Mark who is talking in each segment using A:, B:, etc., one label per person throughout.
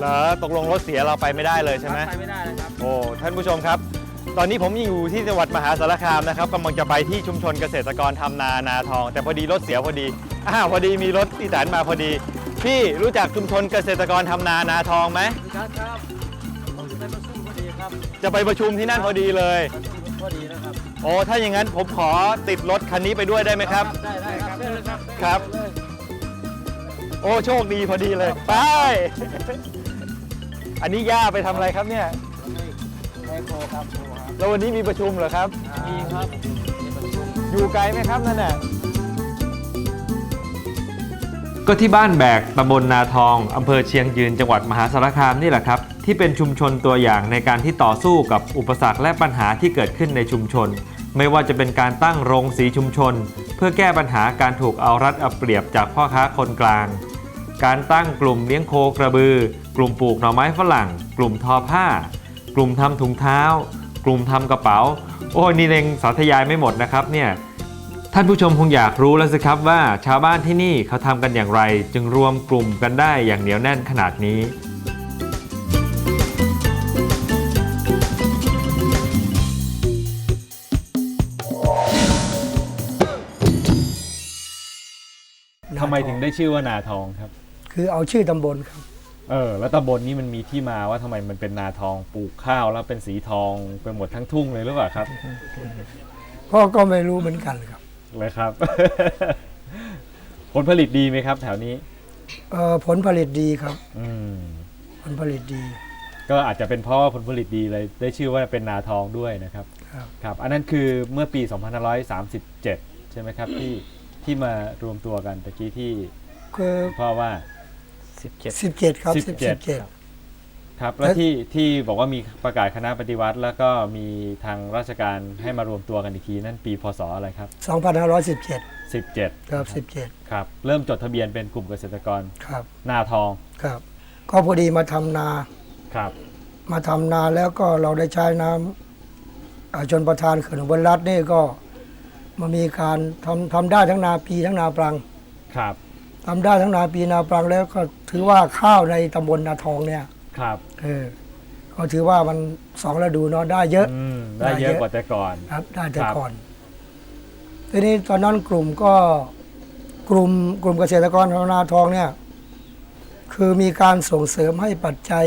A: เหรอตกลงรถเสียเราไปไม่ได้เลยใช่ไหม
B: ไปไม่ได้เลยครับ
A: โอ้ท่านผู้ชมครับ ตอนนี้ผมอยู่ที่จังหวัดมหาสารคามนะครับกำลังจะไปที่ชุมชนเกษตรกรทำนานาทอง แต่พอดีรถเสียพอดีอ้าวพอดีมีรถที่แสนมาพอดี พี่รู้จักชุมชนเกษตรกรทำนานาทองไหม
C: ครับครับผมจะไปประชุมพอดีครับ
A: จะไปประชุมที่นั่นพอดีเลย
C: ประชุมพอดีนะครับ
A: โอ้ถ้าอย่างนั้นผมขอติดรถคันนี้ไปด้วยได้ไหมครับ
C: ได้ได้ครับได้เลยครับ
A: ครับ
C: ได้เลย
A: โอ้โชคดีพอดีเลย ไป อันนี้ย่าไปทำอะไรครับเนี่ย
C: ไมโครครับโคครับ
A: แล้ววันนี้มีประชุมเหรอครับ
C: มีครับมีประชุม
A: อยู่ไกลไหมครับนั่นน่ะ
D: ก็ที่บ้านแบกตำบลนาทองอำเภอเชียงยืนจังหวัดมหาสารคามนี่แหละครับ ที่เป็นชุมชนตัวอย่างในการที่ต่อสู้กับอุปสรรคและปัญหาที่เกิดขึ้นในชุมชน ไม่ว่าจะเป็นการตั้งโรงสีชุมชน เพื่อแก้ปัญหาการถูกเอารัดเอาเปรียบจากพ่อค้าคนกลาง การตั้งกลุ่มเลี้ยงโคกระบือ กลุ่มปลูกหน่อไม้ฝรั่ง กลุ่มทอผ้า กลุ่มทำถุงเท้า กลุ่มทำกระเป๋า โอ้นี่เองสาธยายไม่หมดนะครับเนี่ยท่านผู้ชมคงอยากรู้แล้วสิครับว่าชาวบ้านที่นี่เขาทำกันอย่างไร จึงรวมกลุ่มกันได้อย่างเหนียวแน่นขนาดนี้
A: ทำไมถึงได้ชื่อว่านาทองครับ
E: คือเอาชื่อตำบลครับ
A: เออ แล้วตำบลนี้มันมีที่มาว่าทำไมมันเป็นนาทองปลูกข้าวแล้วเป็นสีทองไปหมดทั้งทุ่งเลยหรือเปล่าครับ
E: พ่อก็ไม่รู้เหมือนกันครับ
A: เลยครับ ผลผลิตดีไหมครับ แถวนี้
E: เอ่อผลผลิตดีครับ
A: อืม
E: ผลผลิตดี
A: ก็อาจจะเป็นเพราะว่าผลผลิตดีเลยได้ชื่อว่าเป็นนาทองด้วยนะครับ
E: ครับ
A: ครับ อันนั้นคือเมื่อปี 2537 ใช่ไหมครับ ที่ที่มารวมตัวกันตะกี้ที่
E: คือ
A: พ่อว่า
E: 17ครับ
A: 17
E: 17
A: ครับแล้ว ที่ที่บอกว่ามีประกาศคณะปฏิวัติ แล้วก็มีทางราชการให้มารวมตัวกันอีกที นั่นปีพศอะไรครับ
E: 2517
A: 17
E: ครับ
A: ครับ เริ่มจดทะเบียนเป็นกลุ่มเกษตรกร
E: 17ครับ
A: นาทอง
E: ครับ ก็พอดีมาทำนา
A: ครับ
E: มาทำนาแล้วก็เราได้ใช้น้ำอ่าชนประทานเขื่อนอุบลรัฐนี่ก็มามีการทำทำได้ทั้งนาปีทั้งนาปรัง
A: ครับ
E: ทำได้ทั้งนาปีนาปรังแล้วก็ถือว่าข้าวในตำบลนาทองเนี่ย
A: ครับ
E: เออก็ถือว่ามันสองฤดูเนาะได้เยอะ
A: อืมได้เยอะ กว่าแต่ก่อน
E: ครับ ได้แต่
A: ครับ
E: ก่อนทีนี้ตอนนั้นกลุ่มก็กลุ่มกลุ่มเกษตรกรชาวนาทองเนี่ย คือมีการส่งเสริมให้ปัจจัย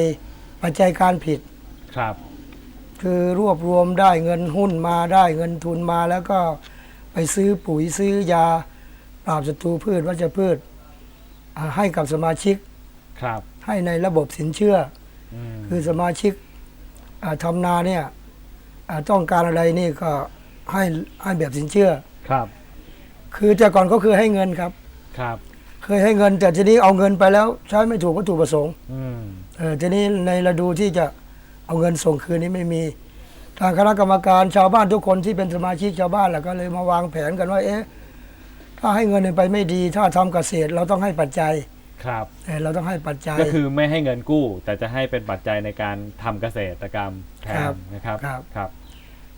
E: ปัจจัยการผิด
A: ครับ
E: คือรวบรวมได้เงินหุ้นมาได้เงินทุนมาแล้วก็ไปซื้อปุ๋ยซื้อยาปราบศัตรูพืชวัชพืช อ่าให้กับสมาชิก
A: ครับ
E: ให้ในระบบสินเชื่อ
A: อืม
E: คือสมาชิกอ่าทำนาเนี่ยอ่าต้องการอะไรนี่ก็ให้ให้แบบสินเชื่อ
A: ครับ
E: คือแต่ก่อนก็คือให้เงินครับ
A: ครับ
E: เคยให้เงินแต่ทีนี้เอาเงินไปแล้วใช้ไม่ถูกวัตถุประสงค์
A: อืม
E: เออทีนี้ในฤดูที่จะเอาเงินส่งคืนนี้ไม่มี ทางคณะกรรมการชาวบ้านทุกคนที่เป็นสมาชิกชาวบ้านแหละก็เลยมาวางแผนกันว่า เอ๊ะ ถ้าให้เงินไปไม่ดี ถ้าทำเกษตรเราต้องให้ปัจจัย
A: ครับ
E: เออเราต้องให้ปัจจัย
A: ก็คือไม่ให้เงินกู้ แต่จะให้เป็นปัจจัยในการทำเกษตรกรรมแท
E: ครั
A: น
E: บ
A: นะครับ
E: ครับ
A: ครับ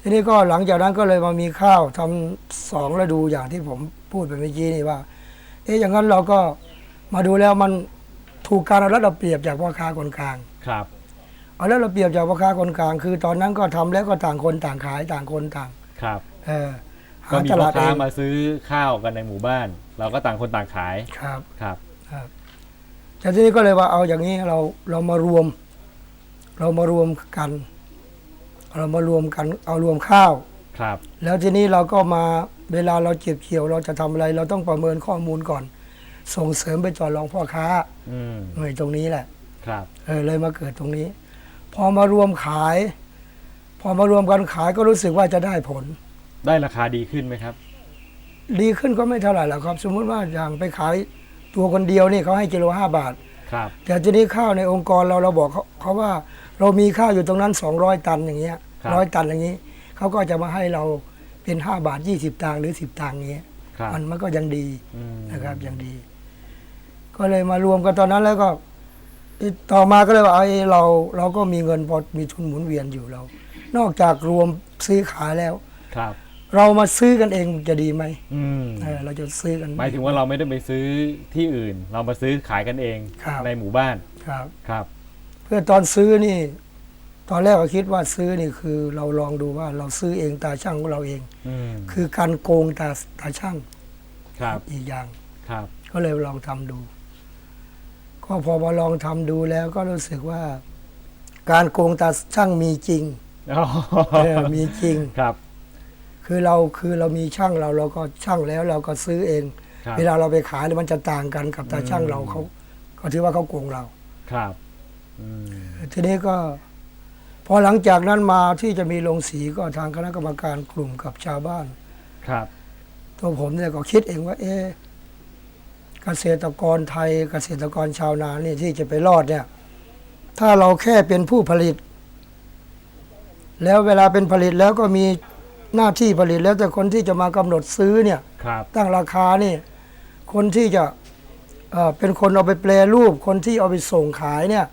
E: ทีนี้ก็หลังจากนั้นก็เลยมามีข้าวทำสองฤดูอย่างที่ผมพูดไปเมื่อกี้นี่ว่าเอ๊ะอย่างนั้นเราก็มาดูแล้วมันถูกการเอารัดเอาเปรียบจากพ่อค้าคนกลาง
A: ครับ
E: เอารัดเอาเปรียบจากพ่อค้าคนกลาง คือตอนนั้นก็ทำแล้วก็ต่างคนต่างขายต่างคนต่าง
A: ครับ
E: เออหา
A: ก็มี
E: ต
A: พ่อ
E: ลาดเอ
A: ค้างมาซื้อข้าวกันในหมู่บ้าน เราก็ต่างคนต่างขาย
E: ครับ
A: ครับ
E: ครับแต่ทีนี้ก็เลยว่าเอาอย่างนี้เราเรามารวม เรามารวมกัน เรามารวมกัน เอารวมข้าว
A: ครับ
E: แล้วทีนี้เราก็มาเวลาเราเก็บเกี่ยวเราจะทำอะไร เราต้องประเมินข้อมูลก่อน ส่งเสริมไปต่อรองพ่อค้า
A: อืม
E: หน่วยตรงนี้แหละ
A: ครับ
E: เออเลยมาเกิดตรงนี้ พอมารวมขาย พอมารวมกันขายก็รู้สึกว่าจะได้ผล
A: ได้ราคาดีขึ้นไหมครับ
E: ดีขึ้นก็ไม่เท่าไหร่หรอกครับ สมมุติว่าอย่างไปขายตัวคนเดียวนี่เขาให้กิโลห้าบาท
A: ครับ
E: แต่ทีนี้ข้าวในองค์กรเราเราบอกเขาเขาว่าเรามีข้าวอยู่ตรงนั้น 200 ตันอย่างเงี้ย
A: ครับ
E: ร้อยตันอย่างนี้เขาก็จะมาให้เราเป็น 5 บาท 20 ตังค์หรือ 10 ตังค์อย่างเงี้ย
A: ครับ
E: มันมันก็ยังดี
A: อืม
E: นะครับยังดี ก็เลยมารวมกันตอนนั้นแล้วก็ต่อมาก็เลยว่าไอ้เราเราก็มีเงินพอมีทุนหมุนเวียนอยู่เรา นอกจากรวมซื้อขายแล้ว
A: ครับ
E: เรามาซื้อกันเองจะดีไหม
A: อืม
E: เออเราจะซื้อกัน
A: หมายถึงว่าเราไม่ได้ไปซื้อที่อื่น เรามาซื้อขายกันเอง
E: ครับ
A: ในหมู่บ้าน
E: ครับ
A: ครับ
E: เพื่อตอนซื้อนี่ ตอนแรกก็คิดว่าซื้อนี่คือเราลองดูว่าเราซื้อเองตาช่างของเราเอง
A: อืม
E: คือการโกงตาตาช่าง
A: ครับ
E: อีกอย่าง
A: ครับ
E: ก็เลยลองทำดู ก็พอมาลองทำดูแล้วก็รู้สึกว่า การโกงตาช่างมีจริง
A: อ๋อ
E: เออมีจริง
A: ครับ
E: คือเราคือเรามีช่างเราเราก็ช่างแล้วเราก็ซื้อเอง
A: ครับ
E: เวลาเราไปขายเนี่ยมันจะต่างกันกับตาช่างเราเขาเขาถือว่าเขาโกงเรา
A: ครับอืม
E: ทีนี้ก็ พอหลังจากนั้นมาที่จะมีโรงสีก็ทางคณะกรรมการกลุ่มกับชาวบ้าน
A: ครับ
E: ตัวผมเนี่ยก็คิดเองว่า เอ๊ะเกษตรกรไทย เกษตรกรชาวนาเนี่ยที่จะไปรอดเนี่ย ถ้าเราแค่เป็นผู้ผลิต แล้วเวลาเป็นผลิตแล้วก็มี หน้าที่ผลิตแล้วแต่คนที่จะมากำหนดซื้อเนี่ย
A: ครับ
E: ตั้งราคานี่ คนที่จะเอ่อเป็นคนเอาไปแปลรูป คนที่เอาไปส่งขายเนี่ย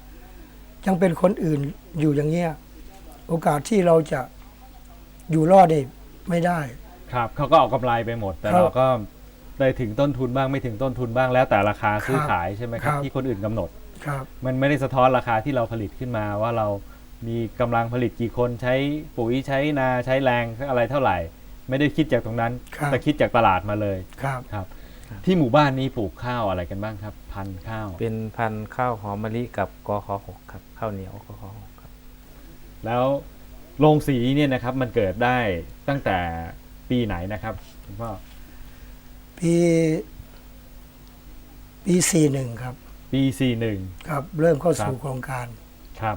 E: ยังเป็นคนอื่นอยู่อย่างเงี้ยโอกาสที่เราจะอยู่รอดนี่ไม่ได้
A: ครับเขาก็เอากำไรไปหมด แต่
E: ครับ
A: เราก็ได้ถึงต้นทุนบ้างไม่ถึงต้นทุนบ้างแล้วแต่ราคาซื้อ
E: ครับ
A: ขายใช่ไหมครับ
E: ครับ
A: ที่คนอื่นกำหนด
E: ครับ
A: มันไม่ได้สะท้อนราคาที่เราผลิตขึ้นมาว่าเรา มีกำลังผลิตกี่คนใช้ปุ๋ยใช้นาใช้แรงอะไรเท่าไหร่ ไม่ได้คิดจากตรงนั้น
E: ครับ
A: แต่คิดจากตลาดมาเลย
E: ครับ
A: ครับ ที่หมู่บ้านนี้ปลูกข้าวอะไรกันบ้างครับ พันธุ์ข้าว
C: เป็นพันธุ์ข้าวหอมมะลิกับกอขอหกครับข้าวเหนียวกอขอหกครับ
A: แล้วโรงสีเนี่ยนะครับมันเกิดได้ตั้งแต่ปีไหนนะครับคุณพ่อ
E: ปีปีสี่หนึ่งครับ
A: ปี41
E: ครับ เริ่มเข้าสู่
A: ครับ
E: โครงการ
A: ครับ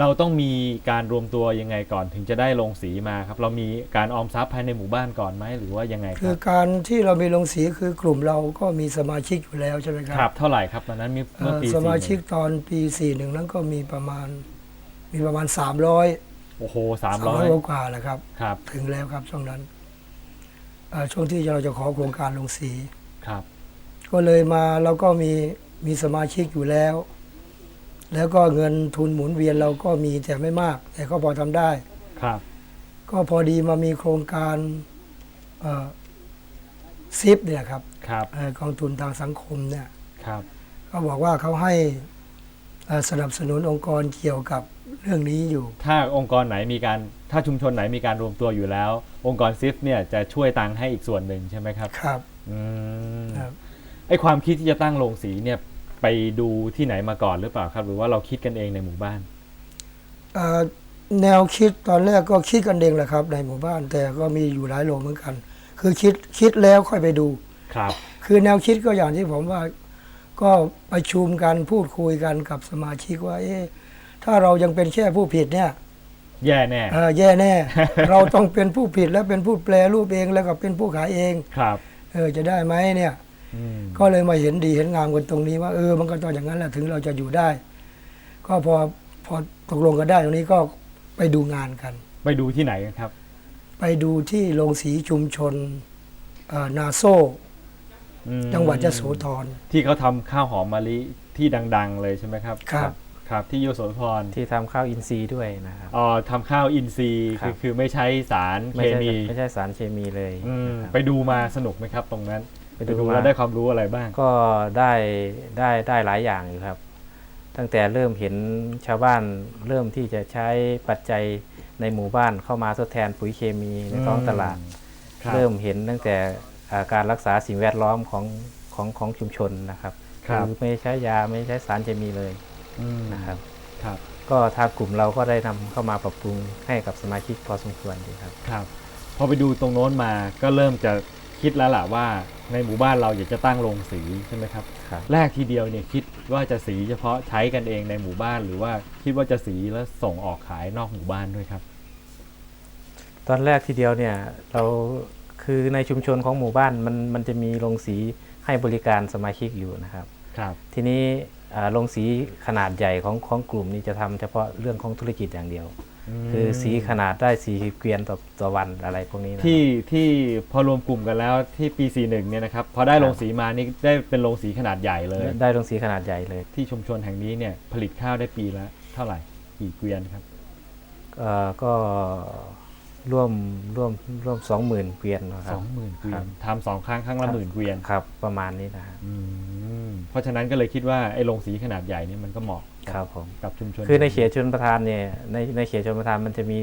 A: เราต้องมีการรวมตัวยังไงก่อนถึงจะได้ลงสีมาครับ เรามีการออมทรัพย์ภายในหมู่บ้านก่อนไหมหรือว่ายังไงค
E: คื
A: รั
E: อบการที่เรามีโรงสีคือกลุ่มเราก็มีสมาชิกอยู่แล้วใช่ไหมครั
A: ครับ เท่าไหร่ครับตอนนั้นมี
E: เอ่
A: เมื่อ
E: อ
A: ปี
E: สมาชิก
A: 41
E: ตอนปีสี่หนึ่งนั้นก็มีประมาณมีประมาณสามร้อย
A: โอ้โหสาม
E: สาม
A: ร้
E: ร้
A: อ
E: อยยกว่าแหละครับ
A: ครับ
E: ถึงแล้วครับช่วงนั้นเอ่อช่วงที่เราจะขอโครงการลงสี
A: ครับ
E: ก็เลยมาเราก็มีมีสมาชิกอยู่แล้ว แล้วก็เงินทุนหมุนเวียนเราก็มีแต่ไม่มาก แต่ก็พอทำได้
A: ครับ
E: ก็พอดีมามีโครงการเอ่อซิปเนี่ยครับ
A: ครับ
E: เอ่อกองทุนทางสังคมเนี่ย
A: ครับ
E: เขาบอกว่าเขาให้เอ่อสนับสนุนองค์กรเกี่ยวกับเรื่องนี้อยู่
A: ถ้าองค์กรไหนมีการถ้าชุมชนไหนมีการรวมตัวอยู่แล้ว องค์กรซิฟเนี่ยจะช่วยตังค์ให้อีกส่วนหนึ่งใช่ไหมครับ
E: ครับ
A: อืม
E: ครับ
A: ไอความคิดที่จะตั้งโรงสีเนี่ย ไปดูที่ไหนมาก่อนหรือเปล่าครับ หรือว่าเราคิดกันเองในหมู่บ้าน
E: เอ่อแนวคิดตอนแรกก็คิดกันเองแหละครับ ในหมู่บ้านแต่ก็มีอยู่หลายโรงเหมือนกัน คือคิดคิดแล้วค่อยไปดู
A: ครับ
E: คือแนวคิดก็อย่างที่ผมว่า ก็ประชุมกันพูดคุยกันกับสมาชิกว่า เอ๊ะถ้าเรายังเป็นแค่ผู้ผิดเนี่ย
A: แย่แน่
E: เอ่อแย่แน่ เราต้องเป็นผู้ผิดแล้วเป็นผู้แปลรูปเองแล้วก็เป็นผู้ขายเอง
A: ครับ
E: เออจะได้ไหมเนี่ย
A: อืม
E: ก็เลยมาเห็นดีเห็นงามกันตรงนี้ว่าเออมันก็ต้องอย่างนั้นแหละถึงเราจะอยู่ได้ ก็พอพอตกลงกันได้ตรงนี้ก็ไปดูงานกัน
A: ไปดูที่ไหนกันครับ
E: ไปดูที่โรงสีชุมชนเอ่อนาโซ
A: อืม
E: จังหวัดยโสธร
A: ที่เขาทำข้าวหอมมะลิที่ดัง ๆ เลยใช่ไหมครับ
E: ครับ
A: ครับที่ยโสธร
C: ที่ทำข้าวอินทรีย์ด้วยนะครับ
A: อ๋อทำข้าวอินทรีย์
C: ครั
A: คือบคือไม่ใช้สารเค
C: ไม่ใช่
A: มี
C: ไม่ใช่สารเคมีเลย
A: อืม
C: นะครับ
A: ไปดูมาสนุกไหมครับตรงนั้น
C: ไปดูมา
A: แล้วได้ความรู้อะไรบ้าง
C: ก็ได้ได้ได้หลายอย่างอยู่ครับ ตั้งแต่เริ่มเห็นชาวบ้านเริ่มที่จะใช้ปัจจัยในหมู่บ้านเข้ามาทดแทนปุ๋ยเคมีในท้องตลาด
A: ครับ
C: เริ่มเห็นตั้งแต่อ่าการรักษาสิ่งแวดล้อมของของของชุมชนนะครับ
A: ครับ
C: อไม่ใช้ยาไม่ใช้สารเคมีเลย
A: อืม
C: นะครับ
A: ครับ
C: ก็ทางกลุ่มเราก็ได้นำเข้ามาปรับปรุงให้กับสมาชิกพอสมควรดีครับ
A: ครับ พอไปดูตรงโน้นมาก็เริ่มจะคิดแล้วล่ะว่า ในหมู่บ้านเราอยากจะตั้งโรงสีใช่ไหมครับ
C: ครับ
A: แรกทีเดียวเนี่ยคิดว่าจะสีเฉพาะใช้กันเองในหมู่บ้านหรือว่าคิดว่าจะสีแล้วส่งออกขายนอกหมู่บ้านด้วยครับ
C: ตอนแรกทีเดียวเนี่ยเราคือในชุมชนของหมู่บ้านมันมันจะมีโรงสีให้บริการสมาชิกอยู่นะครับ
A: ครับ
C: ทีนี้อ่าโรงสีขนาดใหญ่ของของกลุ่มนี้จะทำเฉพาะเรื่องของธุรกิจอย่างเดียว คือสีขนาดได้สีเกวียนต่อต่อวันอะไรพวกนี้นะครับ
A: ที่ที่พอรวมกลุ่มกันแล้วที่ปี 41เนี่ยนะครับพอได้โรงสีมานี่ได้เป็นโรงสีขนาดใหญ่เลย
C: ได้โรงสีขนาดใหญ่เลย
A: ที่ชุมชนแห่งนี้เนี่ยผลิตข้าวได้ปีละเท่าไหร่กี่เกวียนครับ
C: เอ่อก็ร่วมร่วมร่วมสองหมื่นเกวียนนะค
A: ส
C: รั
A: อบงหมื่นเกวีย
C: ครั
A: น
C: บ
A: ทำสองครั้งครั้งละหมื่นเกวียน
C: ครับประมาณนี้นะฮะ
A: อืมเพราะฉะนั้นก็เลยคิดว่าไอ้โรงสีขนาดใหญ่นี่มันก็เหมาะกับ
C: ครับผม
A: กับชุมชน
C: คือในเขตชนประทานเนี่ยในในเขตชนประทานมันจะมี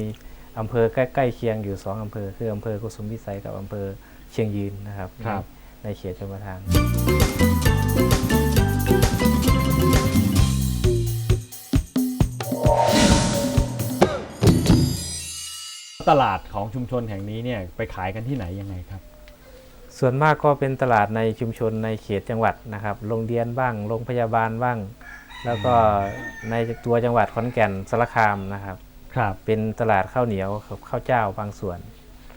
C: อำเภอใกล้ใกล้เคียงอยู่สองอำเภอคืออำเภอกุสุมพิสัยกับอำเภอเชียงยืนนะครับ
A: ครับ
C: ในในเขตชนประทาน
A: ตลาดของชุมชนแห่งนี้เนี่ยไปขายกันที่ไหนยังไงครับ
C: ส่วนมากก็เป็นตลาดในชุมชนในเขตจังหวัดนะครับโรงเรียนบ้างโรงพยาบาลบ้าง แล้วก็ในตัวจังหวัดขอนแก่นสารคามนะครับ
A: ครับ
C: เป็นตลาดข้าวเหนียวกับข้าวเจ้าบางส่วน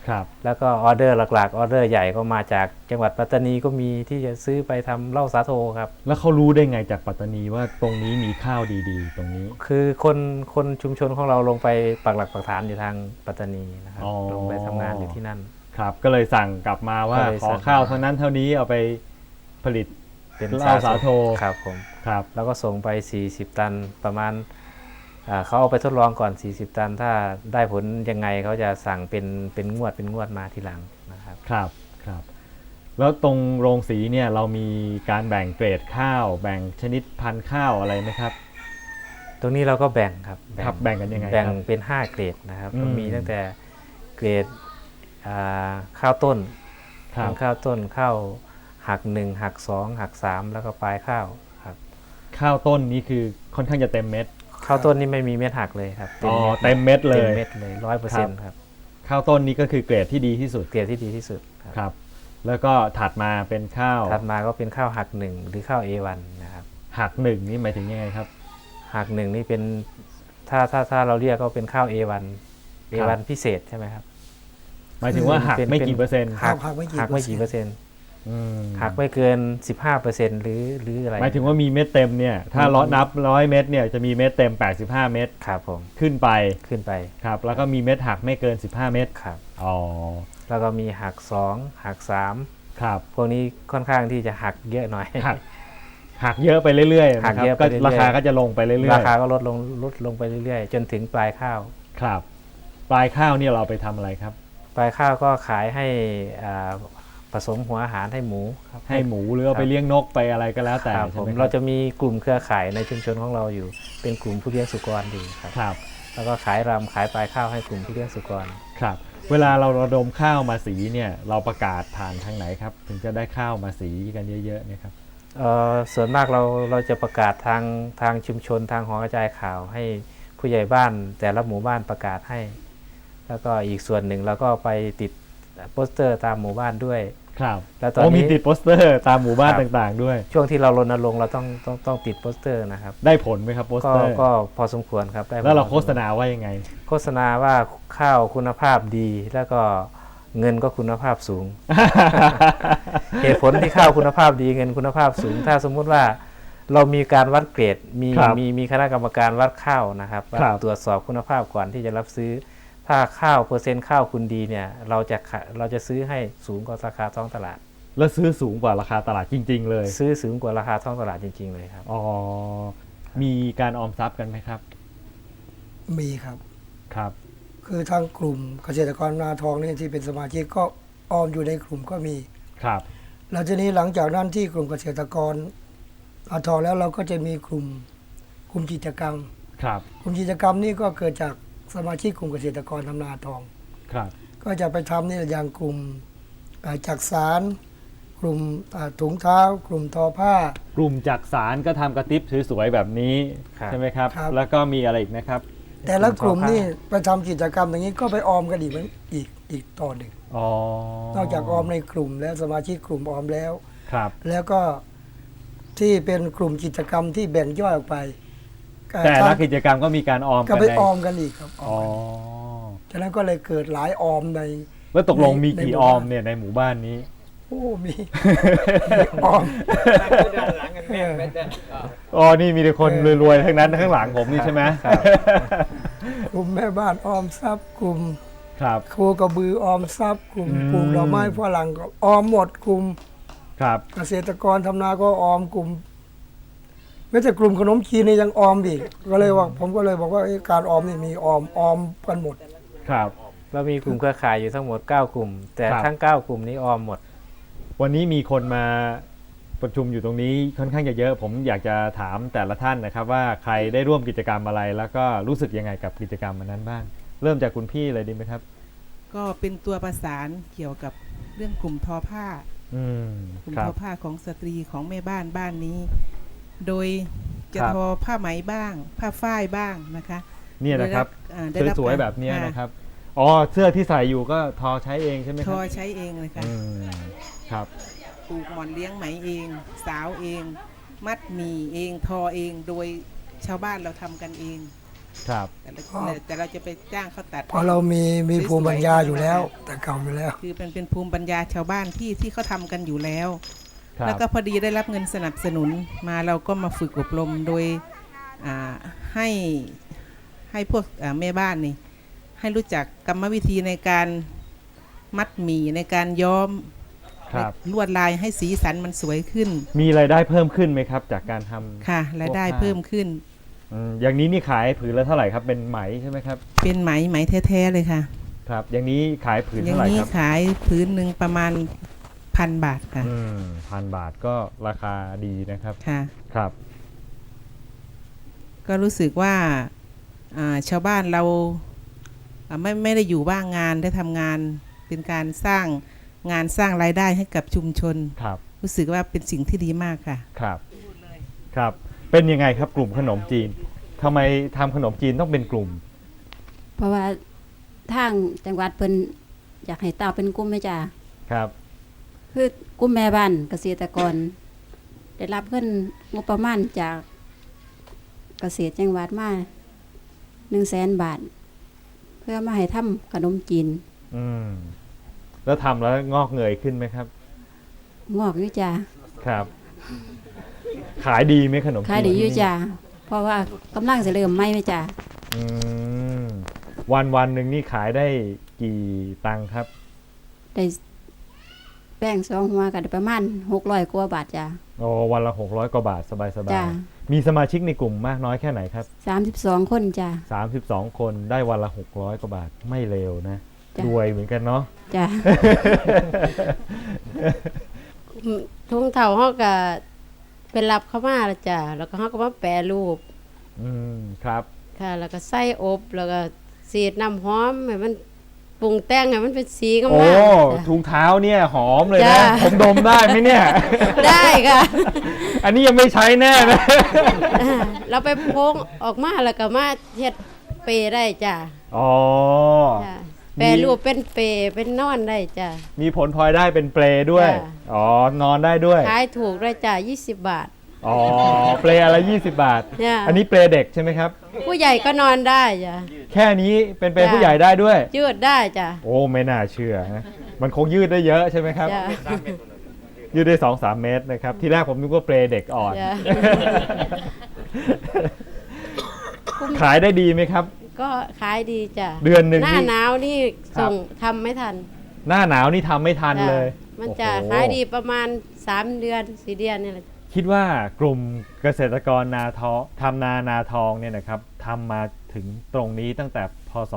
A: ครับ
C: แล้วก็ออเดอร์หลักๆออเดอร์ใหญ่ก็มาจากจังหวัดปัตตานีก็มีที่จะซื้อไปทำเหล้าสาโทครับ
A: แล้วเขารู้ได้ไงจากปัตตานีว่าตรงนี้มีข้าวดีๆ ตรงนี้
C: คือคนคนชุมชนของเราลงไปปักหลักปักฐานอยู่ทางปัตตานีนะครับ
A: อ๋อ
C: ลงไปทำงานอยู่ที่นั่น
A: ครับ ก็เลยสั่งกลับมาว่า
C: ก็เลย
A: ขอ
C: สั่ง
A: ข้าวเท่านั้นเท่านี้เอาไปผลิต
C: เป็น
A: เหล้าสาโท
C: ครับผม
A: ครับ
C: แล้วก็ส่งไป 40 ตันประมาณอ่าเขาเอาไปทดลองก่อน 40 ตัน ถ้าได้ผลยังไงเขาจะสั่งเป็นเป็นงวดเป็นงวดมาทีหลังนะครับ
A: ครับครับ แล้วตรงโรงสีเนี่ยเรามีการแบ่งเกรดข้าว แบ่งชนิดพันธุ์ข้าวอะไรไหมครับ
C: ตรงนี้เราก็แบ่งครับ
A: ครับแบ่งกันยังไง
C: แบ่ง
A: ครับ
C: เป็น 5 เกรดนะครับ
A: อืม
C: ก็มีตั้งแต่เกรดอ่าข้าวต้น
A: ครับ
C: ข้าวต้นข้าว หักหนึ่งหักสองหักสามแล้วก็ปลายข้าวครับ
A: ข้าวต้นนี่คือค่อนข้างจะเต็มเม็ด
C: ข้าวต้นนี่ไม่มีเม็ดหักเลยครับ
A: อ๋อเต็มเม็ดเลย
C: เต็มเม็ดเลยร้อยเปอร์เซ็นต์ครับ
A: ข้าวต้นนี่ก็คือเกรดที่ดีที่สุด
C: เกรดที่ดีที่สุดครับ
A: ครับ แล้วก็ถัดมาเป็นข้าว
C: ถัดมาก็เป็นข้าวหักหนึ่งหรือข้าว A1 นะครับ
A: หักหนึ่งนี่หมายถึงยังไงครับ
C: หักหนึ่งนี่เป็นถ้าถ้าถ้าเราเรียกก็เป็นข้าว A1
A: ครับ
C: A1 พิเศษใช่ไหมครับ
A: หมายถึงว่าหัก
C: เป็น
A: ไม่
C: เป็น
A: กี่เปอร์เซ็นต์
E: หักหักไม่กี่
C: หักไม่
E: เปอร์เซ็นต์
C: กี่เป อร์เซ็นต์
A: อืม
C: หักไม่เกิน 15เปอร์เซ็นต์หรือหรืออะไร
A: หมายถึงว่ามีเม็ดเต็มเนี่ยถ้าร้อยนับร้อยเม็ดเนี่ยจะมีเม็ดเต็ม 85 เม็ด
C: ครับผม
A: ขึ้นไป
C: ขึ้นไป
A: ครับ แล้วก็มีเม็ดหักไม่เกิน 15 เม็ด
C: ครับ
A: อ๋อ
C: แล้วก็มีหัก 2 หัก 3
A: ครับ
C: พวกนี้ค่อนข้างที่จะหักเยอะหน่อย
A: หักหักเยอะไปเรื่อยๆ
C: หัก
A: นะครับ
C: เยอะไป
A: ก็
C: เรื่อยๆ
A: ราคาก็จะลงไปเรื่อย
C: ราคาก็ลดลงลดลงไปเรื่อยๆ จนถึงปลายข้าว
A: ๆครับ ปลายข้าวเนี่ยเราไปทำอะไรครับ
C: ปลายข้าวก็ขายให้อ่า ผสมหัวอาหารให้หมูครับ
A: ให้หมูหรือเอาไปเลี้ยงนกไปอะไรก็แล้วแต่
C: ครับผ
A: ใช่
C: ม
A: ไหมค
C: เรา
A: รับ
C: จะมีกลุ่มเครือข่ายในชุมชนของเราอยู่ เป็นกลุ่มผู้เลี้ยงสุกรอยู่ครับ
A: ครับ
C: แล้วก็ขายรำขายปลายข้าวให้กลุ่มผู้เลี้ยงสุกร
A: ครับเวลาเราระดมข้าวมาสีเนี่ยเราประกาศผ่านทางไหนครับ ถึงจะได้ข้าวมาสีกันเยอะๆเนี่ยครับ
C: เอ่อส่วนมากเราเราจะประกาศทางทางชุมชนทางหอกระจายข่าวให้ผู้ใหญ่บ้าน แต่ละหมู่บ้านประกาศให้ แล้วก็อีกส่วนหนึ่งเราก็ไปติดโปสเตอร์ตามหมู่บ้านด้วย
A: ครับ
C: แล้วตอน
A: โอ้มี
C: นี้
A: ติดโปสเตอร์ตามหมู่บ้าน
C: ครับ
A: ต่างๆ ด้วย
C: ช่วงที่เรารณรงค์เราต้องต้องต้องติดโปสเตอร์นะครับ
A: ได้ผลไหมครับโปส
C: ก็
A: เตอร์
C: ก็พอสมควรครับได้
A: แล้วเรา
C: พอสม
A: โฆ
C: ควร
A: ษณาว่ายังไง
C: โฆษณาว่าข้าวคุณภาพดี แล้วก็เงินก็คุณภาพสูง เหตุผลที่ข้าวคุณภาพดีเงินคุณภาพสูง ถ้าสมมุติว่าเรามีการวัดเกรดมี
A: ครับ
C: มีมีคณะกรรมการวัดข้าวนะครับว่า
A: ครับ
C: ตรวจสอบคุณภาพก่อนที่จะรับซื้อ ถ้าข้าวเปอร์เซ็นต์ข้าวคุณดีเนี่ย เราจะขะเราจะซื้อให้สูงกว่าราคาท้องตลาด
A: แล้วซื้อสูงกว่าราคาตลาดจริง ๆ เลย
C: ซื้อสูงกว่าราคาท้องตลาดจริง ๆ เลยครับ
A: อ๋อ มีการออมทรัพย์กันไหมครับ
E: มีครับ
A: ครับ
E: คือทางกลุ่มเกษตรกรนาทองนี่ที่เป็นสมาชิกก็ออมอยู่ในกลุ่มก็มี
A: ครับ
E: แล้วทีนี้หลังจากนั้นที่กลุ่มเกษตรกรนาทองแล้วเราก็จะมีกลุ่มกลุ่มกิจกรรม
A: ครับ
E: กลุ่มกิจกรรมนี่ก็เกิดจาก สมาชิกกลุ่มเกษตรกรทำนาทอง
A: ครับ
E: ก็จะไปทำนี่อย่างกลุ่มเอ่อจักสารกลุ่มอ่าถุงเท้า กลุ่มทอผ้า
A: กลุ่มจักสารก็ทำกระติบสวยๆแบบนี้
C: ครับ
A: ใช่ไหมครับ
E: ครับ
A: แล้วก็มีอะไรอีกนะครับ
E: แต่ละกลุ่ม
C: ทอผ้า
E: นี่ไปทำกิจกรรมอย่างนี้ก็ไปออมกันอีกเหมือนอีกอีกต่อหนึ่ง
A: อ๋อน
E: อกจากออมในกลุ่มแล้วสมาชิกกลุ่มออมแล้ว
A: ครับ
E: แล้วก็ที่เป็นกลุ่มกิจกรรมที่แบ่งย่อยออกไป
A: แต่ละ
E: ทาง
A: กิจกรรมก็มีการออม
E: ก็
A: กัน
E: ไป
A: ใน
E: ออมกันอีกครับ
A: อ๋อ
E: ฉะนั้นก็เลยเกิดหลายออมใน
A: แล้วตกลงมี
E: ใน
A: กี่
E: ในหมู่
A: ออม
E: บ้าน
A: เนี่ยในหมู่บ้านนี้
E: โอ้มีมีออม
A: อ๋อนี่มีแต่คนรวยๆทั้งนั้นข้างหลังผมนี่ใช่ไหม
E: กลุ่มแม่บ้านออมทรัพย์กลุ่ม
A: ครับ
E: ครูกระบือออมทรัพย์กลุ่ม
A: อืม
E: ปลูกดอกไม้ฝรั่งก็ออมหมดกลุ่ม
A: ครับ
E: เกษตรกรทำนาก็ออมกลุ่มแม้แต่กลุ่มขนมจีนนี่ยังออมอีกก็เลยว่าผมก็เลยบอกว่าเอ๊ะการออมนี่มีออมออมกันหมด
A: ครับ
C: เรามีกลุ่มเครือข่ายอยู่ทั้งหมด 9 กลุ่ม แต่
A: ครับ
C: ทั้ง 9 กลุ่มนี้ออมหมด
A: วันนี้มีคนมาประชุมอยู่ตรงนี้ค่อนข้างจะเยอะ ผมอยากจะถามแต่ละท่านนะครับ ว่าใครได้ร่วมกิจกรรมอะไร แล้วก็รู้สึกยังไงกับกิจกรรมอันนั้นบ้าง เริ่มจากคุณพี่เลยดีไหมครับ
F: ก็เป็นตัวประสานเกี่ยวกับเรื่องกลุ่มทอผ้า
A: อืม
F: กลุ่ม
A: ครั
F: ท
A: บ
F: อผ้าของสตรีของแม่บ้านบ้านนี้ โดยจะ
A: ครับ
F: ทอผ้าไหมบ้าง ผ้าฝ้ายบ้างนะคะ
A: เนี่ยนะครับ
F: อ่าได้รับ
A: สวยๆ
F: การ
A: แบบเนี้ย
F: อ่า
A: นะครับอ๋อเสื้อที่ใส่อยู่ก็ทอใช้เองใช่ไหมค
F: ท
A: รั
F: อบใช้เองเลยค่ะ
A: อืมครับ
F: ปลูกหมอนเลี้ยงไหมเอง สาวเอง มัดหมี่เองทอเองโดยชาวบ้านเราทำกันเอง
A: ครับ
F: แต่เราแต่เราจะไปจ้างเขาตัด
E: เพราะเรามีมี
F: สวยๆ
E: ภูมิปัญญาอยู่แล้ว แต่เก่าอยู่แล้ว
F: คือเป็นเป็นภูมิปัญญาชาวบ้านที่ที่เขาทำกันอยู่แล้ว
A: ครับ
F: แล้วก็พอดีได้รับเงินสนับสนุนมาเราก็มาฝึกอบรมโดยอ่าให้ให้พวกอ่าแม่บ้านนี่ให้รู้จักกรรมวิธีในการมัดหมี่ในการย้อม
A: ครับ
F: ลวดลายให้สีสันมันสวยขึ้น
A: มีรายได้เพิ่มขึ้นไหมครับ จากการทำ
F: ค่ะรายได้
A: พวกผ้า
F: เพิ่มขึ้น
A: อืมอย่างนี้นี่ขายผืนละเท่าไหร่ครับเป็นไหมใช่ไหมครับ
F: เป็นไหมไหมแท้ๆเลยค่ะ
A: ครับ อย่างนี้ขายผืน
F: อย่า
A: เท่างไหร่
F: นี้
A: ครับ
F: ขายพื้นหนึ่งประมาณ พันบาทค่ะ
A: อืมพันบาทก็ราคาดีนะครับ
F: ค่ะ
A: ครับ
F: ก็รู้สึกว่าอ่าชาวบ้านเราอ่าไม่ไม่ได้อยู่ว่างงานได้ทำงาน เป็นการสร้างงานสร้างรายได้ให้กับชุมชน
A: ครับ
F: รู้สึกว่าเป็นสิ่งที่ดีมากค่ะ
A: ครับครับ เป็นยังไงครับกลุ่มขนมจีนทำไมทำขนมจีนต้องเป็นกลุ่ม
G: เพราะว่าทางจังหวัดเพิ่นอยากให้เต้าเป็นกลุ่มแม่จ้า
A: ครับ
G: คือกลุ่มแม่บ้านเกษตรกร ได้รับเงินงบประมาณจากเกษตรจังหวัดมาหนึ่งแสนบาท เพื่อมาให้ทำขนมจีน
A: อืม แล้วทำแล้วงอกเงยขึ้นไหมครับ
G: งอกอยู่จ้า
A: ครับ ขายดีไหมขนมจีน
G: ขายดีอยู่
A: ที่นี่
G: จ้าเพราะว่ากำลังจะเริ่มไหม่ไหมจ้า
A: อืมวันวันหนึ่งนี่ขายได้กี่ตังค์ครับ
G: ได้แป้งสองหัวก็ได้ประมาณหกร้อยกว่าบาทจ้า
A: โอ้วันละหกร้อยกว่าบาท สบายสบา
G: จ้าย
A: มีสมาชิกในกลุ่มมากน้อยแค่ไหนครับ
G: สามสิบสองคนจ้า
A: สามสิบสองคนได้วันละหกร้อยกว่าบาทไม่เลวนะ
G: จ้ะ
A: รวยเหมือนกันเนาะ
G: จ้า
H: ทุ่งเท่าเขาก็เป็นรับเข้ามาและจ้ะแล้วก็เขาก็มาแปรรูป
A: อืมครับ
H: ค่ะ แล้วก็ใส่อบแล้วก็สีดน้ำหอมให้มันป รุงแต่งให้มันเป็นสีงาม
A: โอ้
H: ๆจ้ะ
A: ถุงเท้าเนี่ยหอมเลยนะ
H: จ้ะ
A: ผมดมได้ไหมเนี่ย
H: ได้ค่ะ
A: อันนี้ยังไม่ใช้แน่นะ
H: อ่าเราไปโพงออกมาแล้วก็มาเฮ็ดเปรย์ได้จ้ะ
A: อ๋อ
H: จ้ะแปรรูปเป็นเปรย์เป็นนอนได้จ้ะ
A: มีผลพลอยได้เป็นเปลด้วย
H: จ้ะ
A: อ๋อนอนได้ด้วย
H: ขายถูกได้จ้ะ20 บาท
A: อ๋อ เปลอะไร 20 บาท
H: จ้ะ
A: อันนี้เปลเด็กใช่ไหมครับ
H: ผู้ใหญ่ก็นอนได้จ้ะ
A: แค่นี้เป็นเปล
H: จ้ะ
A: ผู้ใหญ่ได้ด้วย
H: ยืดได้จ้ะ
A: โอ้ไม่น่าเชื่อนะมันคงยืดได้เยอะใช่ไหมครับ
H: จ้ะ
A: ยืดได้สองสามเมตรนะครับ ที่แรกผมนึกว่าเปลเด็กอ่อน
H: จ้ะ
A: ขายได้ดีไหมครับ
H: ก็ขายดีจ้ะ
A: เดือนหนึ่ง
H: หน้า
A: นี่
H: หนาวนี่
A: ครับ
H: ส่งทำไม่ทัน
A: หน้าหนาวนี่ทำไม่ทัน
H: จ้ะ
A: เลย
H: มันจะ
A: โอ้โห
H: ขายดีประมาณ 3 เดือน4เดือนนี่แหละ
A: คิดว่ากลุ่มเกษตรกรนาทองทำนานาทองเนี่ยนะครับทำมาถึงตรงนี้ตั้งแต่พศ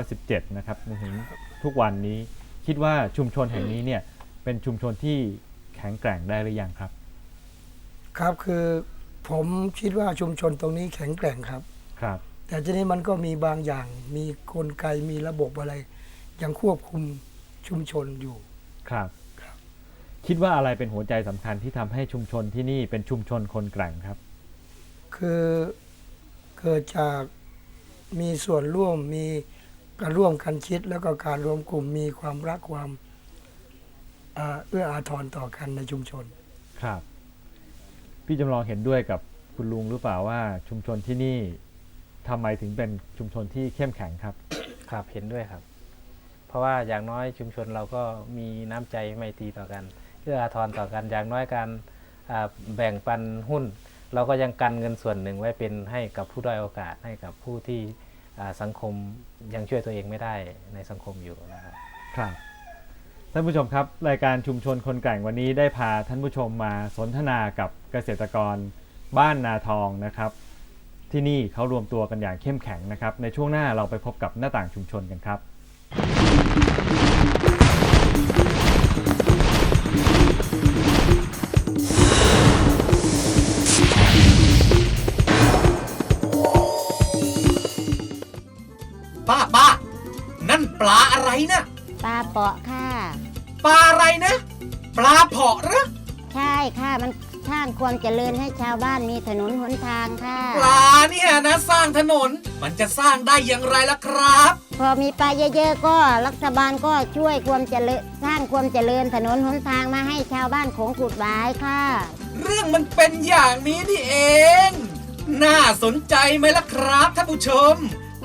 A: 2517 นะครับจนถึงทุกวันนี้คิดว่าชุมชนแห่งนี้เนี่ยเป็นชุมชนที่แข็งแกร่งได้หรือยังครับ
E: ครับคือผมคิดว่าชุมชนตรงนี้แข็งแกร่งครับ
A: ครับ
E: แต่ทีนี้มันก็มีบางอย่าง มีกลไกมีระบบอะไร ยังควบคุมชุมชนอยู่
A: ครับ คิดว่าอะไรเป็นหัวใจสำคัญที่ทำให้ชุมชนที่นี่เป็นชุมชนคนแกร่งครับ
E: คือเกิดจากมีส่วนร่วมมีการร่วมกันคิดแล้วก็การรวมกลุ่มมีความรักความอ่าเอื้ออาทรต่อกันในชุมชน
A: ครับ พี่จำลองเห็นด้วยกับคุณลุงหรือเปล่าว่าชุมชนที่นี่ทำไมถึงเป็นชุมชนที่เข้มแข็งครับ
C: ครับเห็นด้วยครับ เพราะว่าอย่างน้อยชุมชนเราก็มีน้ำใจไมตรีต่อกัน เอื้ออาทรต่อกันอย่างน้อยการแบ่งปันหุ้น เราก็ยังกันเงินส่วนหนึ่งไว้เป็นให้กับผู้ด้อยโอกาสให้กับผู้ที่สังคมยังช่วยตัวเองไม่ได้ในสังคมอยู่นะครับ
A: ครับท่านผู้ชมครับรายการชุมชนคนแกร่งวันนี้ได้พาท่านผู้ชมมาสนทนากับเกษตรกรบ้านนาทองนะครับ ที่นี่เขารวมตัวกันอย่างเข้มแข็งนะครับ ในช่วงหน้าเราไปพบกับหน้าต่างชุมชนกันครับ
I: เปาะค่ะ
J: ปลาอะไรนะ ปลาเผาะเหรอ
I: ใช่ค่ะมันสร้างความเจริญให้ชาวบ้านมีถนนหนทางค่ะ
J: ปลาเนี่ยนะสร้างถนน มันจะสร้างได้อย่างไรล่ะครับ
I: พอมีปลาเยอะๆก็รัฐบาลก็ช่วยความเจริญสร้างความเจริญถนนหนทางมาให้ชาวบ้านของขุดหวายค่ะ
J: เรื่องมันเป็นอย่างนี้นี่เอง น่าสนใจไหมล่ะครับท่านผู้ชม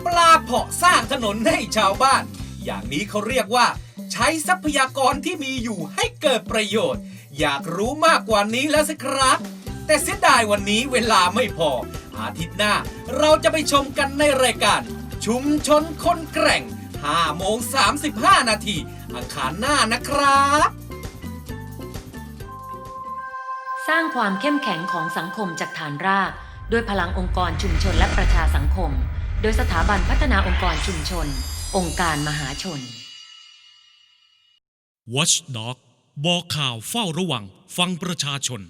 J: ปลาเผาะสร้างถนนให้ชาวบ้าน อย่างนี้เขาเรียกว่า ใช้ทรัพยากรที่มีอยู่ให้เกิดประโยชน์ อยากรู้มากกว่านี้แล้วสิครับ แต่เสียดายวันนี้เวลาไม่พอ อาทิตย์หน้าเราจะไปชมกันในรายการ ชุมชนคนแกร่ง5โมง35 นาทีอังคารหน้านะครับ
K: สร้างความเข้มแข็งของสังคมจากฐานราก ด้วยพลังองค์กรชุมชนและประชาสังคม โดยสถาบันพัฒนาองค์กรชุมชน องค์การมหาชน
L: Watchdog บอกข่าวเฝ้าระวังฟังประชาชน